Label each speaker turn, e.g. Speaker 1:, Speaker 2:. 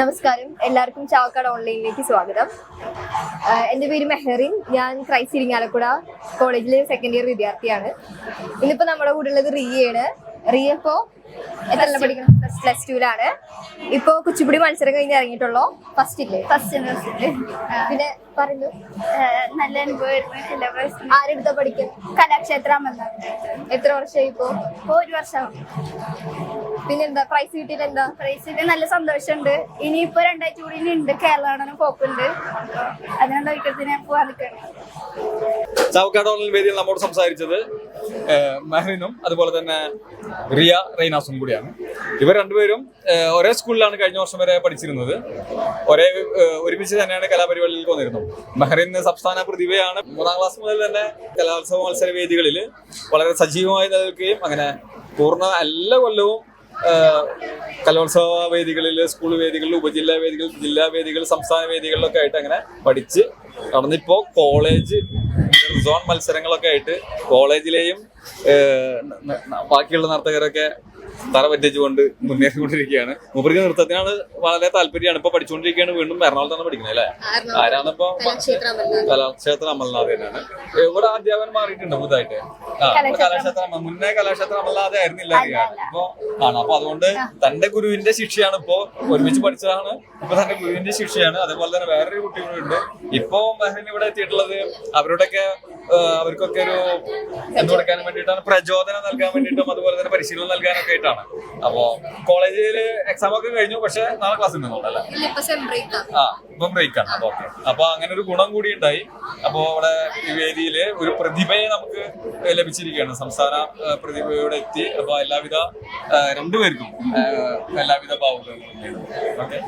Speaker 1: നമസ്കാരം. എല്ലാവർക്കും ചാവക്കാട് ഓൺലൈനിലേക്ക് സ്വാഗതം. എന്റെ പേര് മെഹറിൻ. ഞാൻ ക്രൈസ്റ്റ് ഇരിങ്ങാലക്കുട കോളേജിലെ സെക്കൻഡ് ഇയർ വിദ്യാർത്ഥിയാണ്. ഇന്നിപ്പോൾ നമ്മുടെ കൂടെ ഉള്ളത് റിയയാണ്. റിയ ഇപ്പോൾ എത്ര പഠിക്കണം? പ്ലസ് ടുവിലാണ് ഇപ്പോ കുച്ചിപ്പുടി മത്സരം കഴിഞ്ഞ് ഇറങ്ങിയിട്ടുള്ളൂ? ഫസ്റ്റ് ഇല്ലേ?
Speaker 2: ഫസ്റ്റ് യൂണിവേഴ്സിറ്റി
Speaker 1: പിന്നെ പറഞ്ഞു
Speaker 2: നല്ല അനുഭവമായിരുന്നു
Speaker 1: ആരെടുത്താ പഠിക്കുന്നത്
Speaker 2: കലാക്ഷേത്ര
Speaker 1: എത്ര വർഷമായി ഇപ്പോ?
Speaker 2: ഇപ്പോ ഒരു വർഷം.
Speaker 1: പിന്നെന്താ പ്രൈസ് കിട്ടിയിട്ട് എന്താ?
Speaker 2: പ്രൈസിന് നല്ല സന്തോഷമുണ്ട്. ഇനിയിപ്പോ രണ്ടാഴ്ച കൂടി ഇനി ഉണ്ട്. കേരളാടനും പോക്കുണ്ട് അതിനെന്താ വിക്കറ്റിന് പോവാൻ നിൽക്കണം
Speaker 3: ചാവക്കാട് ഓൺലൈൻ വേദിയിൽ നമ്മോട് സംസാരിച്ചത് മെഹറിനും അതുപോലെ തന്നെ റിയ റൈനാസും കൂടിയാണ്. ഇവർ രണ്ടുപേരും ഒരേ സ്കൂളിലാണ് കഴിഞ്ഞ വർഷം വരെ പഠിച്ചിരുന്നത്. ഒരേ ഒരുമിച്ച് തന്നെയാണ് കലാപരിപാടികൾക്ക് വന്നിരുന്നത് മെഹറിൻ സംസ്ഥാന പ്രതിഭയാണ് മൂന്നാം ക്ലാസ് മുതൽ തന്നെ കലോത്സവ മത്സര വേദികളിൽ വളരെ സജീവമായി നിൽക്കുകയും അങ്ങനെ പൂർണ എല്ലാ കൊല്ലവും കലോത്സവ വേദികളിൽ സ്കൂൾ വേദികളിൽ ഉപജില്ലാ വേദികളിൽ ജില്ലാ വേദികളിൽ സംസ്ഥാന വേദികളിലൊക്കെ ആയിട്ട് അങ്ങനെ പഠിച്ച് നടന്നിപ്പോൾ കോളേജ് സോൺ മത്സരങ്ങളൊക്കെ ആയിട്ട് കോളേജിലെയും ബാക്കിയുള്ള നർത്തകരൊക്കെ തറ പറ്റിച്ചുകൊണ്ട് മുന്നേറിക്കൊണ്ടിരിക്കുകയാണ് മുപ്പിക്ക് നൃത്തത്തിനാണ് വളരെ താല്പര്യമാണ്. ഇപ്പൊ പഠിച്ചുകൊണ്ടിരിക്കുകയാണ്. വീണ്ടും എറണാകുളത്താണ് പഠിക്കുന്നത് അല്ലേ? ആരാന്നിപ്പോ കലാക്ഷേത്ര അമൽനാഥ്. തന്നെയാണ്. ഇവിടെ അധ്യാപകൻ മാറിയിട്ടുണ്ട് പുതുതായിട്ട്? ആ ഇപ്പൊ കലാക്ഷേത്ര മുന്നേ കലാക്ഷേത്ര അമൽനാഥ് ആയിരുന്നില്ല അപ്പൊ ഇപ്പൊ ആണ്? അപ്പൊ അതുകൊണ്ട് തന്റെ ഗുരുവിന്റെ ശിക്ഷയാണ് ഇപ്പോ ഒരുമിച്ച് പഠിച്ചതാണ്. ഇപ്പൊ തന്റെ ഗുരുവിന്റെ ശിക്ഷയാണ്. അതേപോലെ തന്നെ വേറൊരു കുട്ടി കൂടെ ഉണ്ട് ഇപ്പോ മെഹറിൻ ഇവിടെ എത്തിയിട്ടുള്ളത് അവരുടെയൊക്കെ ആ, അവർക്കൊക്കെ ഒരു എന്ത് കൊടുക്കാൻ വേണ്ടിയിട്ടാണ് പ്രചോദനം നൽകാൻ വേണ്ടിയിട്ടും അതുപോലെ തന്നെ പരിശീലനം നൽകാനൊക്കെ ആയിട്ടാണ്. അപ്പോ കോളേജിൽ എക്സാം ഒക്കെ കഴിഞ്ഞു പക്ഷെ നാളെ ക്ലാസ് ഉണ്ടെന്നുണ്ടല്ലേ ആ. ഇപ്പം ബ്രേക്ക് ആണ്. അപ്പൊ ഓക്കെ അപ്പൊ അങ്ങനെ ഒരു ഗുണം കൂടി ഉണ്ടായി. അപ്പോ അവിടെ വേദിയിൽ ഒരു പ്രതിഭയെ നമുക്ക് ലഭിച്ചിരിക്കുകയാണ്. സംസ്ഥാന പ്രതിഭയോടെ എത്തി. അപ്പൊ എല്ലാവിധ രണ്ടുപേർക്കും എല്ലാവിധ ഭാവുകളും ഓക്കെ